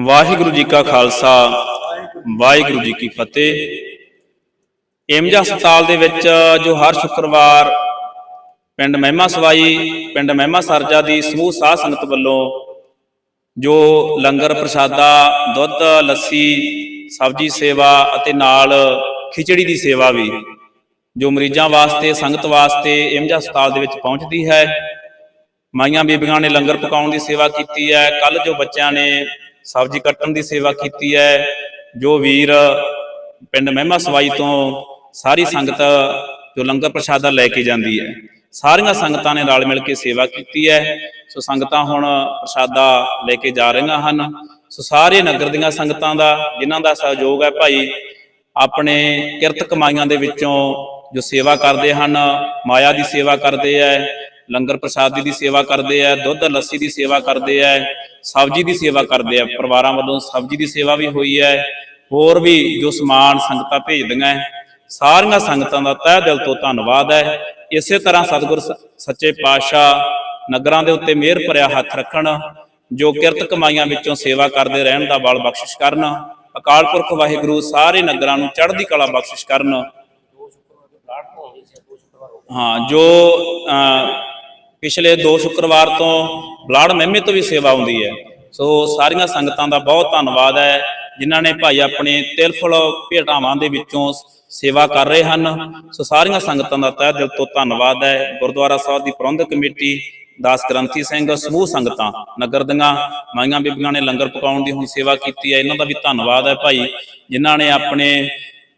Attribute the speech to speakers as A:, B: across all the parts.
A: ਵਾਹਿਗੁਰੂ ਜੀ ਕਾ ਖਾਲਸਾ, ਵਾਹਿਗੁਰੂ ਜੀ ਕੀ ਫਤਿਹ। ਇਮਜ਼ ਹਸਪਤਾਲ ਦੇ ਵਿੱਚ ਜੋ ਹਰ ਸ਼ੁੱਕਰਵਾਰ ਪਿੰਡ ਮਹਿਮਾ ਸਵਾਈ, ਪਿੰਡ ਮਹਿਮਾ ਸਰਜਾ ਦੀ ਸਮੂਹ ਸਾਧ ਸੰਗਤ ਵੱਲੋਂ ਜੋ ਲੰਗਰ ਪ੍ਰਸ਼ਾਦਾ, ਦੁੱਧ, ਲੱਸੀ, ਸਬਜੀ ਸੇਵਾ ਅਤੇ ਨਾਲ ਖਿਚੜੀ ਦੀ ਸੇਵਾ ਵੀ ਜੋ ਮਰੀਜ਼ਾਂ ਵਾਸਤੇ, ਸੰਗਤ ਵਾਸਤੇ ਇਮਜ਼ ਹਸਪਤਾਲ ਦੇ ਵਿੱਚ ਪਹੁੰਚਦੀ ਹੈ। ਮਾਈਆਂ ਬੀਬੀਆਂ ਨੇ ਲੰਗਰ ਪਕਾਉਣ ਦੀ ਸੇਵਾ ਕੀਤੀ ਹੈ। ਕੱਲ ਜੋ ਬੱਚਿਆਂ ਨੇ ਸਬਜ਼ੀ ਕੱਟਣ ਦੀ ਸੇਵਾ ਕੀਤੀ ਹੈ। ਜੋ ਵੀਰ ਪਿੰਡ ਮਹਿਮਾ ਸਵਾਈ ਤੋਂ ਸਾਰੀ ਸੰਗਤ ਜੋ ਲੰਗਰ ਪ੍ਰਸ਼ਾਦਾ ਲੈ ਕੇ ਜਾਂਦੀ ਹੈ। ਸਾਰੀਆਂ ਸੰਗਤਾਂ ਨੇ ਰਲ ਮਿਲ ਕੇ ਸੇਵਾ ਕੀਤੀ ਹੈ। ਸੋ ਸੰਗਤਾਂ ਹੁਣ ਪ੍ਰਸ਼ਾਦਾ ਲੈ ਕੇ ਜਾ ਰਹੀਆਂ ਹਨ। ਸੋ ਸਾਰੇ ਨਗਰ ਦੀਆਂ ਸੰਗਤਾਂ ਦਾ, ਜਿਨ੍ਹਾਂ ਦਾ ਸਹਿਯੋਗ ਹੈ ਭਾਈ, ਆਪਣੇ ਕਿਰਤ ਕਮਾਈਆਂ ਦੇ ਵਿੱਚੋਂ ਜੋ ਸੇਵਾ ਕਰਦੇ ਹਨ, ਮਾਇਆ ਦੀ ਸੇਵਾ ਕਰਦੇ ਹੈ। ਲੰਗਰ ਪ੍ਰਸਾਦੀ ਦੀ ਸੇਵਾ ਕਰਦੇ ਐ ਦੁੱਧ ਲੱਸੀ ਦੀ ਸੇਵਾ ਕਰਦੇ ਐ ਸਬਜ਼ੀ ਦੀ ਸੇਵਾ ਕਰਦੇ ਆ ਪਰਿਵਾਰਾਂ ਵੱਲੋਂ ਸਬਜ਼ੀ ਦੀ ਸੇਵਾ ਵੀ ਹੋਈ ਹੈ ਹੋਰ ਵੀ ਜੋ ਸਮਾਨ ਸੰਗਤਾਂ ਭੇਜਦੀਆਂ ਹੈ, ਸਾਰੀਆਂ ਸੰਗਤਾਂ ਦਾ ਤਹਿ ਦਿਲ ਤੋਂ ਧੰਨਵਾਦ ਹੈ। ਇਸੇ ਤਰ੍ਹਾਂ ਸਤਿਗੁਰ ਸ- ਸੱਚੇ ਪਾਤਸ਼ਾਹ ਨਗਰਾਂ ਦੇ ਉੱਤੇ ਮਿਹਰ ਭਰਿਆ ਹੱਥ ਰੱਖਣ ਜੋ ਕਿਰਤ ਕਮਾਈਆਂ ਵਿੱਚੋਂ ਸੇਵਾ ਕਰਦੇ ਰਹਿਣ ਦਾ ਬਲ ਬਖਸ਼ਿਸ਼ ਕਰਨ ਅਕਾਲ ਪੁਰਖ ਵਾਹਿਗੁਰੂ ਸਾਰੇ ਨਗਰਾਂ ਨੂੰ ਚੜ੍ਹਦੀ ਕਲਾ ਬਖਸ਼ਿਸ਼ ਕਰਨ ਹਾਂ, ਜੋ ਪਿਛਲੇ ਦੋ ਸ਼ੁੱਕਰਵਾਰ ਤੋਂ ਬਲਾੜ ਮਹਿਮੇ ਤੋਂ ਵੀ ਸੇਵਾ ਹੁੰਦੀ ਹੈ। ਸੋ ਸਾਰੀਆਂ ਸੰਗਤਾਂ ਦਾ ਬਹੁਤ ਧੰਨਵਾਦ ਹੈ, ਜਿਨ੍ਹਾਂ ਨੇ ਭਾਈ ਆਪਣੇ ਤਿਲਫਲ ਭੇਟਾਵਾਂ ਦੇ ਵਿੱਚੋਂ ਸੇਵਾ ਕਰ ਰਹੇ ਹਨ। ਸੋ ਸਾਰੀਆਂ ਸੰਗਤਾਂ ਦਾ ਤਹਿ ਦਿਲ ਤੋਂ ਧੰਨਵਾਦ ਹੈ। ਗੁਰਦੁਆਰਾ ਸਾਹਿਬ ਦੀ ਪ੍ਰਬੰਧਕ ਕਮੇਟੀ, ਦਾਸ ਗ੍ਰੰਥੀ ਸਿੰਘ, ਸਮੂਹ ਸੰਗਤਾਂ, ਨਗਰ ਦੀਆਂ ਮਾਈਆਂ ਬੀਬੀਆਂ ਨੇ ਲੰਗਰ ਪਕਾਉਣ ਦੀ ਹੁਣ ਸੇਵਾ ਕੀਤੀ ਹੈ। ਇਹਨਾਂ ਦਾ ਵੀ ਧੰਨਵਾਦ ਹੈ ਭਾਈ, ਜਿਨ੍ਹਾਂ ਨੇ ਆਪਣੇ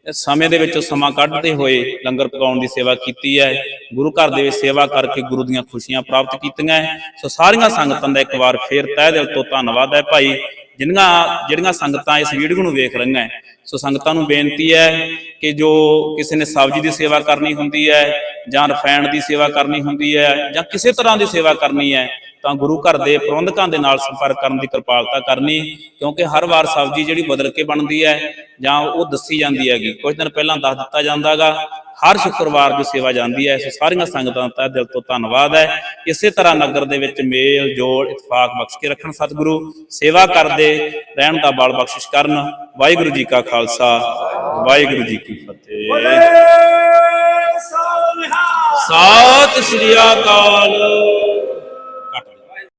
A: ਸਮੇਂ ਦੇ ਵਿੱਚ ਸਮਾਂ ਕੱਢਦੇ ਹੋਏ ਲੰਗਰ ਪਕਾਉਣ ਦੀ ਸੇਵਾ ਕੀਤੀ ਹੈ ਗੁਰੂ ਘਰ ਦੇ ਵਿੱਚ ਸੇਵਾ ਕਰਕੇ ਗੁਰੂ ਦੀਆਂ ਖੁਸ਼ੀਆਂ ਪ੍ਰਾਪਤ ਕੀਤੀਆਂ ਹੈ। ਸੋ ਸਾਰੀਆਂ ਸੰਗਤਾਂ ਦਾ ਇੱਕ ਵਾਰ ਫੇਰ ਤਹਿ ਦਿਲ ਤੋਂ ਧੰਨਵਾਦ ਹੈ ਭਾਈ ਜਿਨ੍ਹਾਂ ਜਿਹੜੀਆਂ ਸੰਗਤਾਂ ਇਸ ਵੀਡੀਓ ਨੂੰ ਵੇਖ ਰਹੀਆਂ ਸੋ ਸੰਗਤਾਂ ਨੂੰ ਬੇਨਤੀ ਹੈ ਕਿ ਜੋ ਕਿਸੇ ਨੇ ਸਬਜ਼ੀ ਦੀ ਸੇਵਾ ਕਰਨੀ ਹੁੰਦੀ ਹੈ ਜਾਂ ਰਫੈਣ ਦੀ ਸੇਵਾ ਕਰਨੀ ਹੁੰਦੀ ਹੈ ਜਾਂ ਕਿਸੇ ਤਰ੍ਹਾਂ ਦੀ ਸੇਵਾ ਕਰਨੀ ਹੈ ਤਾਂ ਗੁਰੂ ਘਰ ਦੇ ਪ੍ਰਬੰਧਕਾਂ ਦੇ ਨਾਲ ਸੰਪਰਕ ਕਰਨ ਦੀ ਕਿਰਪਾਲਤਾ ਕਰਨੀ ਕਿਉਂਕਿ ਹਰ ਵਾਰ ਸਬਜ਼ੀ ਜਿਹੜੀ ਬਦਲ ਕੇ ਬਣਦੀ ਹੈ ਜਾਂ ਉਹ ਦੱਸੀ ਜਾਂਦੀ ਹੈਗੀ। ਕੁਝ ਦਿਨ ਪਹਿਲਾਂ ਦੱਸ ਦਿੱਤਾ ਜਾਂਦਾਗਾ ਹਰ ਸ਼ੁੱਕਰਵਾਰ ਜੋ ਸੇਵਾ ਜਾਂਦੀ ਹੈ। ਸੋ ਸਾਰੀਆਂ ਸੰਗਤਾਂ ਦਾ ਦਿਲ ਤੋਂ ਧੰਨਵਾਦ ਹੈ। ਇਸੇ ਤਰ੍ਹਾਂ ਨਗਰ ਦੇ ਵਿੱਚ ਮੇਲ ਜੋੜ ਇਤਫਾਕ ਬਖਸ਼ ਕੇ ਰੱਖਣ ਸਤਿਗੁਰੂ ਸੇਵਾ ਕਰਦੇ ਰਹਿਣ ਦਾ ਬਲ ਬਖਸ਼ਿਸ਼ ਕਰਨ। ਵਾਹਿਗੁਰੂ ਜੀ ਕਾ ਖਾਲਸਾ ਵਾਹਿਗੁਰੂ ਜੀ ਕੀ ਫਤਿਹ। ਸਤਿ ਸ੍ਰੀ ਅਕਾਲ।